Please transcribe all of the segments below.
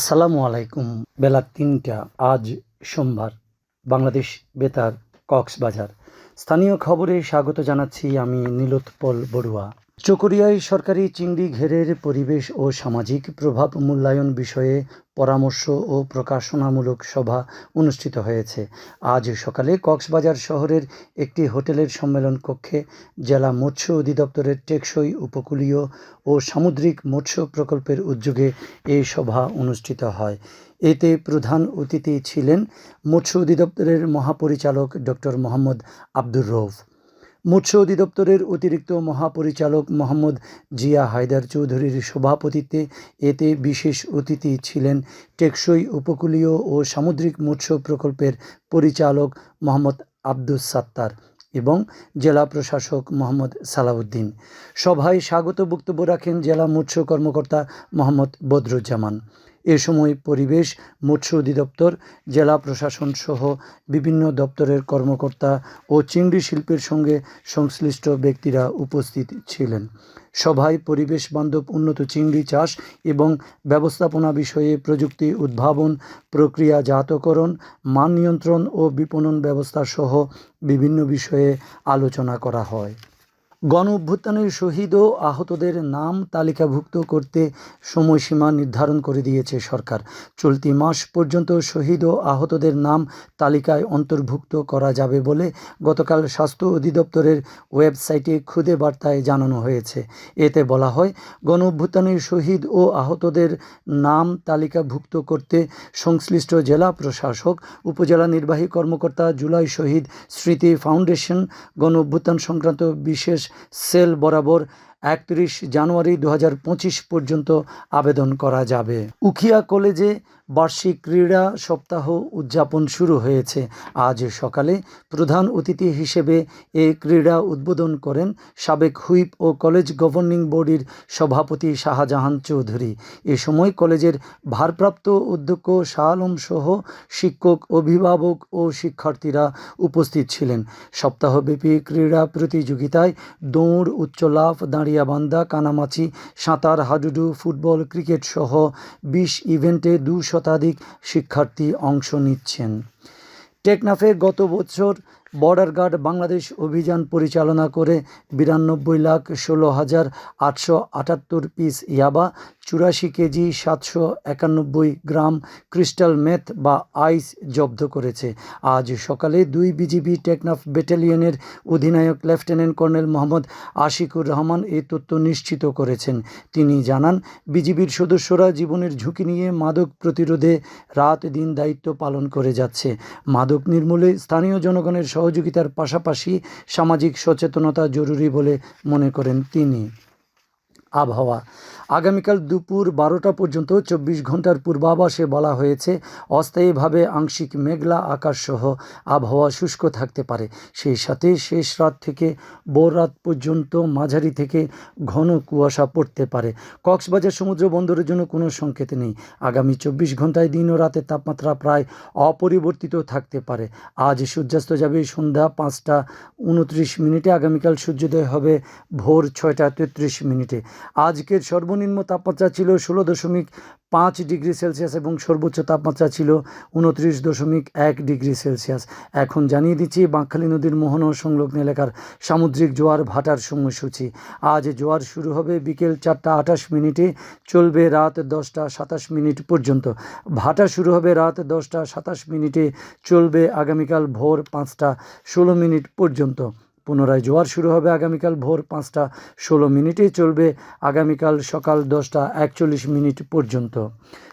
আসসালামু আলাইকুম। বেলা তিনটা, আজ সোমবার, বাংলাদেশ বেতার, কক্সবাজার। স্থানীয় খবরে স্বাগত জানাচ্ছি আমি নীলোৎপল বড়ুয়া। চকরিয়ায় সরকারি চিংড়ি ঘেরের পরিবেশ ও সামাজিক প্রভাব মূল্যায়ন বিষয়ে পরামর্শ ও প্রকাশনামূলক সভা অনুষ্ঠিত হয়েছে। আজ সকালে কক্সবাজার শহরের একটি হোটেলের সম্মেলন কক্ষে জেলা মৎস্য অধিদপ্তরের টেকসই উপকূলীয় ও সামুদ্রিক মৎস্য প্রকল্পের উদ্যোগে এই সভা অনুষ্ঠিত হয়। এতে প্রধান অতিথি ছিলেন মৎস্য অধিদপ্তরের মহাপরিচালক ডক্টর মোহাম্মদ আব্দুর রৌফ মৎস্য অধিদপ্তরের অতিরিক্ত মহাপরিচালক মোহাম্মদ জিয়া হায়দার চৌধুরীর সভাপতিত্বে এতে বিশেষ অতিথি ছিলেন টেকসই উপকূলীয় ও সামুদ্রিক মৎস্য প্রকল্পের পরিচালক মোহাম্মদ আব্দুস সাত্তার এবং জেলা প্রশাসক মোহাম্মদ সালাউদ্দিন। সভায় স্বাগত বক্তব্য রাখেন জেলা মৎস্য কর্মকর্তা মোহাম্মদ বদরুজ্জামান। এ সময় পরিবেশ, মৎস্য অধিদপ্তর, জেলা প্রশাসন সহ বিভিন্ন দপ্তরের কর্মকর্তা ও চিংড়ি শিল্পের সঙ্গে সংশ্লিষ্ট ব্যক্তিরা উপস্থিত ছিলেন। সভায় পরিবেশ বান্ধব উন্নত চিংড়ি চাষ এবং ব্যবস্থাপনা বিষয়ে প্রযুক্তি উদ্ভাবন, প্রক্রিয়াজাতকরণ, মান নিয়ন্ত্রণ ও বিপণন ব্যবস্থা সহ বিভিন্ন বিষয়ে আলোচনা করা হয়। গণ অভ্যুত্থানের শহীদ ও আহতদের নাম তালিকাভুক্ত করতে সময়সীমা নির্ধারণ করে দিয়েছে সরকার। চলতি মাস পর্যন্ত শহীদ ও আহতদের নাম তালিকায় অন্তর্ভুক্ত করা যাবে বলে গতকাল স্বাস্থ্য অধিদপ্তরের ওয়েবসাইটে খুদে বার্তায় জানানো হয়েছে। এতে বলা হয় গণ অভ্যুত্থানের শহীদ ও আহতদের নাম তালিকাভুক্ত করতে সংশ্লিষ্ট জেলা প্রশাসক, উপজেলা নির্বাহী কর্মকর্তা, জুলাই শহীদ স্মৃতি ফাউন্ডেশন গণ অভ্যুত্থান সংক্রান্ত বিশেষ সেল বরাবর একত্রিশ জানুয়ারি দু হাজার পঁচিশ পর্যন্ত আবেদন করা যাবে। উখিয়া কলেজে বার্ষিক ক্রীড়া সপ্তাহ উদযাপন শুরু হয়েছে। আজ সকালে প্রধান অতিথি হিসেবে এ ক্রীড়া উদ্বোধন করেন সাবেক হুইপ ও কলেজ গভর্নিং বডির সভাপতি শাহজাহান চৌধুরী। এ সময় কলেজের ভারপ্রাপ্ত অধ্যক্ষ শাহ আলম সহ শিক্ষক, অভিভাবক ও শিক্ষার্থীরা উপস্থিত ছিলেন। সপ্তাহব্যাপী ক্রীড়া প্রতিযোগিতায় দৌড় উচ্চ লাফ দাঁড়িয়াবান্ধা কানামাছি, সাঁতার, হাডুডু, ফুটবল, ক্রিকেট সহ বিশ ইভেন্টে দু শতাধিক শিক্ষার্থী অংশ নিচ্ছেন। টেকনাফে গত বছর বর্ডার গার্ড বাংলাদেশ অভিযান পরিচালনা করে বিরানব্বই লাখ ষোলো হাজার আটশো আটাত্তর পিস ইয়াবা চুরাশি কেজি সাতশো একানব্বই গ্রাম ক্রিস্টাল মেথ বা আইস জব্দ করেছে। আজ সকালে দুই বিজিবি টেকনাফ ব্যাটালিয়নের অধিনায়ক লেফটেন্যান্ট কর্নেল মোহাম্মদ আশিকুর রহমান এই তথ্য নিশ্চিত করেছেন। তিনি জানান, বিজিবির সদস্যরা জীবনের ঝুঁকি নিয়ে মাদক প্রতিরোধে রাত দিন দায়িত্ব পালন করে যাচ্ছে। মাদক নির্মূলে স্থানীয় জনগণের সহযোগিতার পাশাপাশি সামাজিক সচেতনতা জরুরি বলে মনে করেন তিনি। আবহাওয়া আগামীকাল দুপুর বারোটা পর্যন্ত চব্বিশ ঘণ্টার পূর্বাভাসে বলা হয়েছে, অস্থায়ীভাবে আংশিক মেঘলা আকাশসহ আবহাওয়া শুষ্ক থাকতে পারে। সেই সাথে শেষ রাত থেকে ভোর রাত পর্যন্ত মাঝারি থেকে ঘন কুয়াশা পড়তে পারে। কক্সবাজার সমুদ্র বন্দরের জন্য কোনো সংকেত নেই। আগামী চব্বিশ ঘন্টায় দিন ও রাতের তাপমাত্রা প্রায় অপরিবর্তিত থাকতে পারে। আজ সূর্যাস্ত যাবে সন্ধ্যা পাঁচটা উনত্রিশ মিনিটে, আগামীকাল সূর্যোদয় হবে ভোর ছয়টা তেত্রিশ মিনিটে। আজকের সর্বনিম্ন তাপমাত্রা ছিল ষোলো দশমিক পাঁচ ডিগ্রি সেলসিয়াস এবং সর্বোচ্চ তাপমাত্রা ছিল উনত্রিশ দশমিক এক ডিগ্রি সেলসিয়াস। এখন জানিয়ে দিচ্ছি, বাঁকখালী নদীর মোহনা সংলগ্ন এলাকার সামুদ্রিক জোয়ার ভাটার সময়সূচি। আজ জোয়ার শুরু হবে বিকেল চারটা আঠাশ মিনিটে, চলবে রাত দশটা সাতাশ মিনিট পর্যন্ত। ভাটা শুরু হবে রাত দশটা সাতাশ মিনিটে, চলবে আগামীকাল ভোর পাঁচটা ষোলো মিনিট পর্যন্ত। পুনরায় জোয়ার শুরু হবে আগামীকাল ভোর পাঁচটা ষোলো মিনিটে চলবে আগামীকাল সকাল দশটা একচল্লিশ মিনিট পর্যন্ত।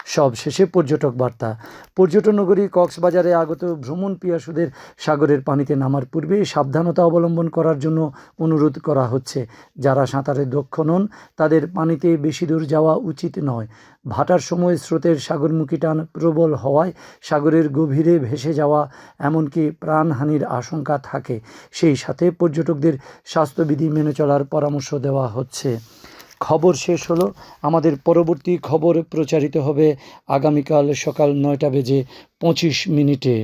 সব শেষে পর্যটক বার্তা। পর্যটন নগরী কক্সবাজারে আগত ভ্রমণ পিয়াসুদের সাগরের পানিতে নামার পূর্বে সাবধানতা অবলম্বন করার জন্য অনুরোধ করা হচ্ছে। যারা সাঁতারে দক্ষ নন, তাদের পানিতে বেশি দূর যাওয়া উচিত নয়। ভাটার সময় স্রোতের সাগরমুখী টান প্রবল হওয়ায় সাগরের গভীরে ভেসে যাওয়া এমনকি প্রাণহানির আশঙ্কা থাকে। সেই সাথে পর্যটকদের স্বাস্থ্যবিধি মেনে চলার পরামর্শ দেওয়া হচ্ছে। খবর শেষ হলো। আমাদের পরবর্তী খবর প্রচারিত হবে আগামীকাল সকাল নয়টা বেজে পঁচিশ মিনিটে।